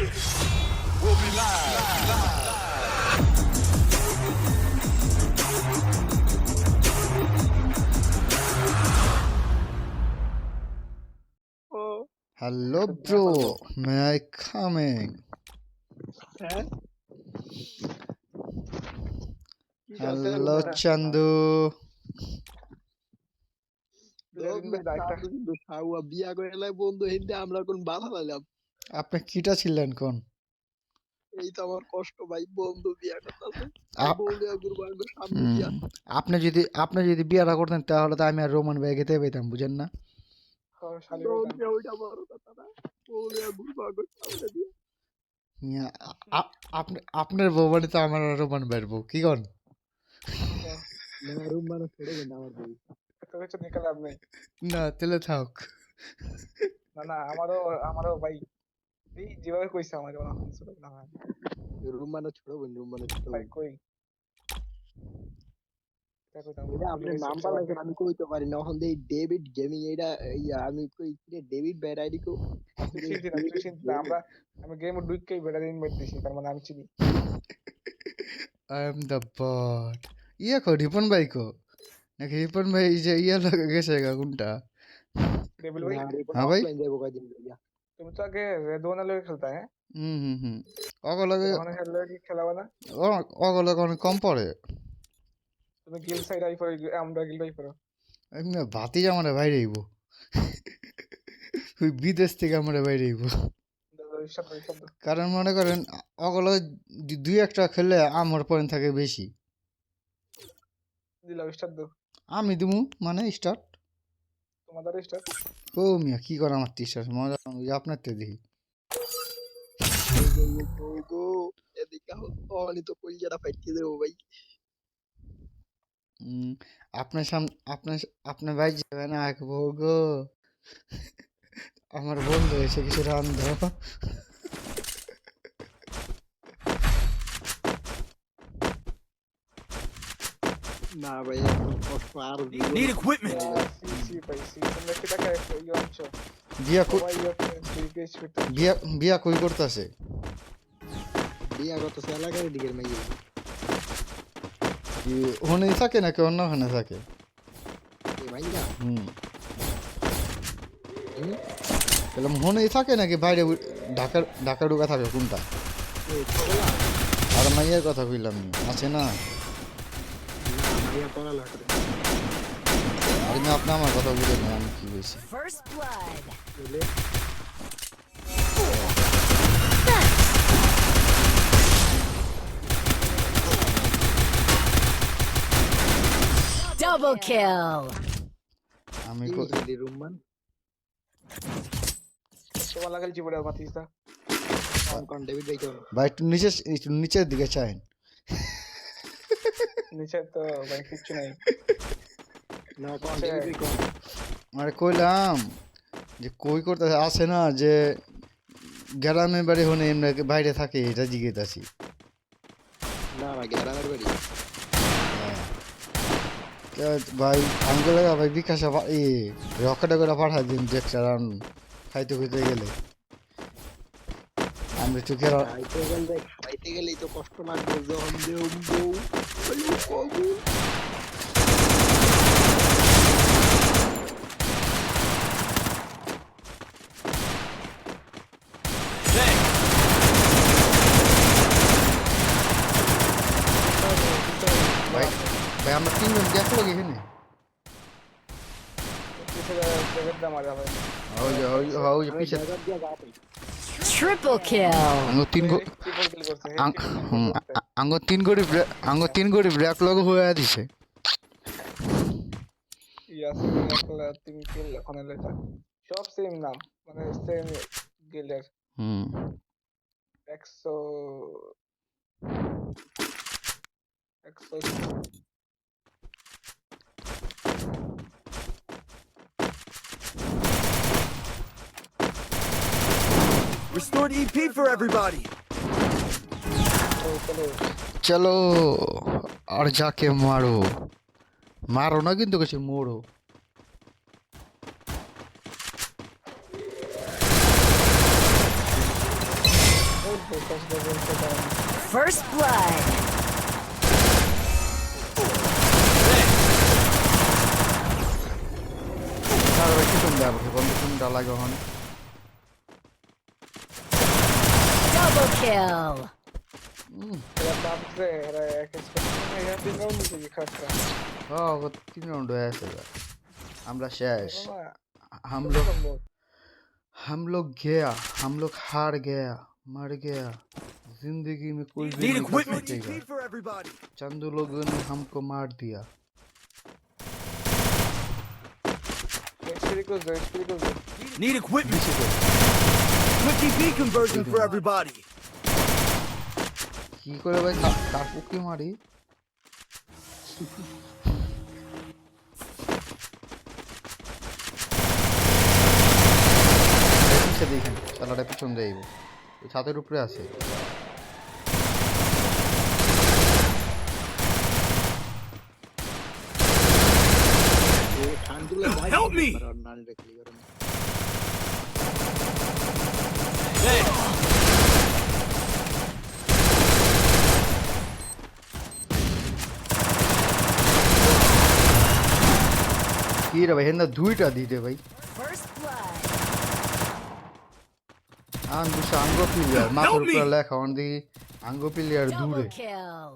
We'll be live. Oh, Hello, bro. May I come in? হ্যাঁ Hello? Chandu. বিয়া করে এলাই বন্ধু হিন্দে আমরা কোন বাধা পাইলাম আপনি কিটা ছিলেন কোন? এই তো আমার কষ্ট ভাই বন্ধু বিয়া। করতেছে আপনি যদি আপনি যদি বিয়েটা করতেন তাহলে তো আমি আর রোমান ভাই খেতে পেতাম বুঝেন না? আপনি আপনার বউ মানে তো আমার রোমান ভাইয়ের বউ কি কন? মানে না তাহলে থাক। না না আমারও আমারও ভাই এই যেভাবে কইছে আমার কোনো ছোট না ভাই। রুম মানে ছোট বোন রুম মানে ছোট ভাই কই? আপনার নাম পালাইছেন আমি কইতে পারি না। এখন এই ডেভিড গেমিং এটা ইয়া আমি কই ডেভিড আমরা আমি গেমে দিছি তার মানে আমি চিনি। আই এম দ্য বট ইয়ে কো রিপন ভাই কো? নাকি রিপন ভাই যে ইয়ে লগে গেছে কোনটা? হ্যাঁ ভাই। তুমি তো আগে রেড ওয়ান লগে খেলতা হ্যাঁ হুম হুম হুম অগলগে এখন খেললে কি খেলাবা না অগলগে অনেক কম পড়ে তুমি গিল সাইড আই পড়ো আমরা গিল আই পড়ো এমনি ভাতি আমরা বাইরে আইব ওই বিদেশ থেকে আমরা বাইরে আইব কারণ মনে করেন অগলো দুই একটা খেললে আমার পয়েন্ট থাকে বেশি দিলাম স্টার্ট দাও আমি দিমু মানে স্টার্ট তোমাদের স্টার? ও মিয়া কি করে আমার টি শার্ট মজা ওই আপনার তে দেখি আপনার সামনে আপনার আপনার ভাই যাবে না আঁকবো গো আমার বন্ধু এসে কিছু রান্ধ না ভাই এখন কষ্ট Need equipment. ইয়ে বিয়া ইয়ে বিয়া বিয়া কই করতেছে বিয়া কত এলাকার দিকের মাইয়ে ওখানেই থাকে নাকি অন্য ওখানে থাকে হুম হুম? তাহলে থাকে নাকি বাইরে ঢাকা ঢাকা ঢুকা থাকে কোনটা আর মাইয়ের কথা কইলাম আছে না করে আর আমি আপনি আমার কথা বুঝে না আমি কি. Double kill. আমি কি তোমার লাগাল ভাই কোন ভাই একটু নিচে নিচের দিকে চাইন। নিচে তো ভাই কিচ্ছু নাই না আরে কইলাম যে কই করতে আসে না যে গ্রামের বাড়ি হনে এমনি বাইরে থাকে এটা জিজ্ঞেস না না গ্রামের বাড়ি ভাই আমি বলে ভাই বিকাশে এ রকেটে করে পাঠা দিন দেখছে রান খাইতে খুঁজতে গেলে আমি একটু খেলা খাইতে গেলে খাইতে গেলেই তো কষ্ট লাগবে যখন দেও বউ আইও কবু ভাই ভাই আমরা তিনজন দেখল কি এখানে কিছু প্রেজেন্ট দাম আর ভাই ওই যে ওই যে- ওই যে পিছে জায়গা দিয়া যাবে Triple kill. আঙ্গো তিন গো আঙ্গো তিন গড়ি ব্রে- আঙ্গো তিন গড়ি ব্রেক লগ হয়ে দিছে। ইয়াস একলা তিন কিল ওখানে লেখা সব সেম নাম মানে সেম গিলের হুম। একশো একশো Restored EP for everybody. চলো চলো আর যাকে মারো মারো না কিন্তু কিছু মোড়ো তোর সাথে বলতে পারি না। First blood. তার ভাই পিছন দেয় আমাকে বন্ধু কোনটা লাগে Double kill. এরা ভাবছে এরা এক expect এরা তিন round নিচে কি খাচ্ছে ও ও তিন রাউন্ড হয়ে আছে এবার। আমরা শেষ না, हम लोग সম্ভব। हम लोग गया हम लोग हार गया मर गया जिंदगी में कोई भी Need नहीं कर equipment. सकेगा EP for everybody. चंदू लोगों ने हमको मार दिया Experience করছো, experience করছো। Need equipment. Quick EP conversion for everybody. কি করে ভাই কাকুকে মারি দেখেন চালাটা পিছন যাইব ছাদের উপরে আছে Help me! লেখা অন দেখি আঙ্গ প্লেয়ার দূরে। Double kill.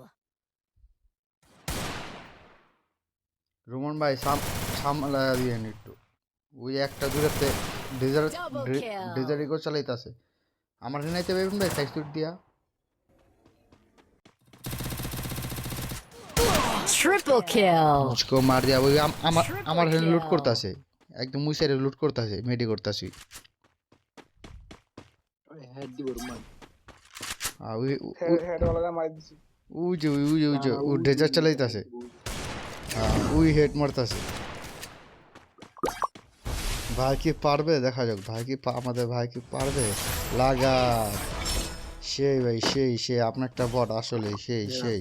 রোমন ভাই সাম সামলা দিয়ে একটু। ওই একটা দূরেতে ডেজার্ট. ডেজার্ট ইগো চালাইতাছে। আমার নাইতে পারবেন ভাই সাইজ দিয়া? Triple kill. মুচকো মার দিয়া ওই আমার আমার হেন লুট. করতেছে। একদম মুই সাইডে লুট করতেছে মেডি করতেছি। হেড দিব ওই মার দিছি। ও চালাইতাছে। হ্যাঁ, ওই হেড মারতাছে। ভাই কি পারবে? দেখা যাক ভাই কি আমাদের ভাই কি পারবে? লাগা। সেই ভাই সেই সেই আপনারটা বট আসলে সেই সেই।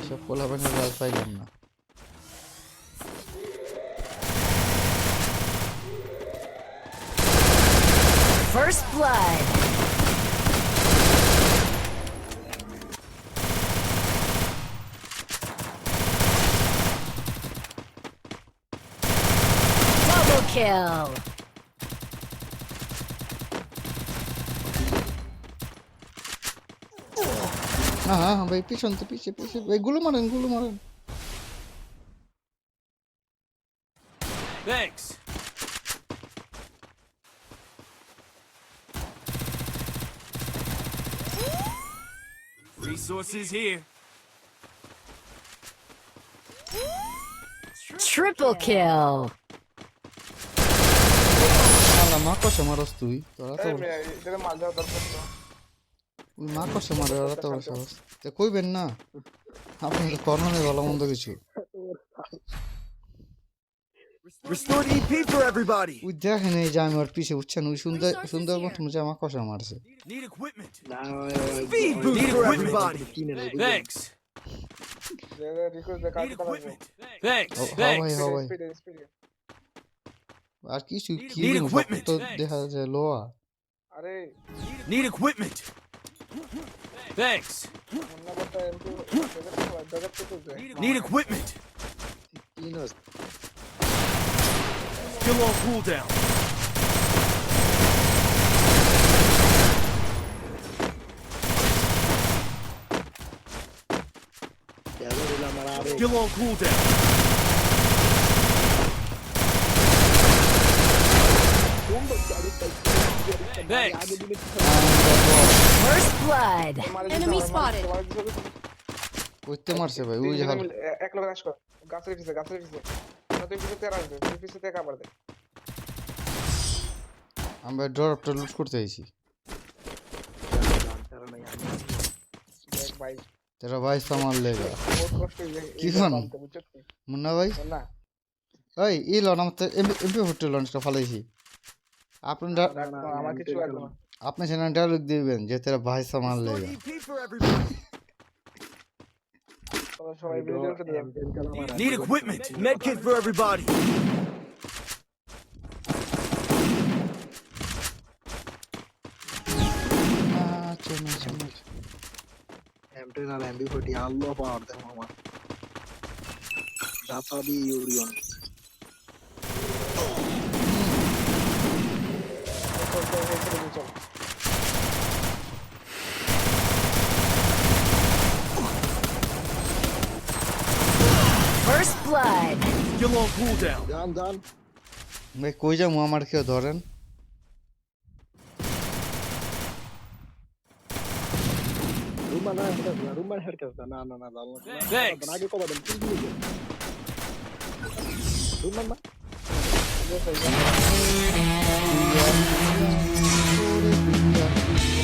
এসব পোলা পাইনের রাজ পাইলাম না First blood. Double kill. হ্যাঁ হ্যাঁ ভাই পিছন তো পিছে পিছে ভাই গুলো মারেনগুলো মারেন Thanks. Resources here. Triple kill. আলা মা কষে মারস তুই তোরা তো এদের মার ওরা তো সাহস তে কইবেন না আপনি তো কর্ণনে ভালো মন্দ কিছু Restored EP for everybody. ওই দেখেন এই যে আমি ওর পিছে উঠছেন ওই সুন্দর সুন্দর মতো মুঝে আমার কষা মারছে Need equipment. Speed boost for everybody. Thanks. Need equipment. Thanks. হ্যাঁ Thanks. হ্যাঁ। আর কিছু কি দেখা যায় লোয়া আরে, Need equipment. Thanks. Need equipment. Still on cooldown. Still on cooldown. Thanks. Blood. Enemy spotted. মারে কইতে মারছে ভাই ওই এ- এক লোক রাশ কর গাছের পিছে গাছের পিছে না তুই পিছে তেরা আসবে তুই পিছে থেকে আবার দে আমরা ড্রপটা লুট করতে আইছি তেরা ভাই সামাল লেগা হয়ে কি কি? মুন্না ভাই না ওই ই লন আমার তো এমপি হোটেল লঞ্চটা ফালাইছি আপনি ডা- আমার কিছু লাগবে না আপনি সেখানে ডায়লগ দিবেন যে তেরা ভাই সামাল video Need equipment. Medkit for everybody. নাচো, নাচো, নাচো। M10 আর MB40 আল্লাহ পাওয়ার দেখো আমার দাতা ইউরিয়ন চল চল চল, চল blood. Still on cooldown. জান জান ভাই কই যাব আমার কেউ ধরেন না না জান Thanks. আগে কবা দেন কি দিয়ে রুমা না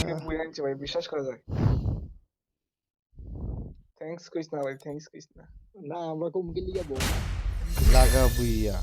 ওকে বুঝে আনছি ভাই বিশ্বাস করা যায় থ্যাঙ্কস কইস না ভাই থ্যাঙ্কস কইস না না আমরা কম কে লিয়ে বল লাগা বুইয়া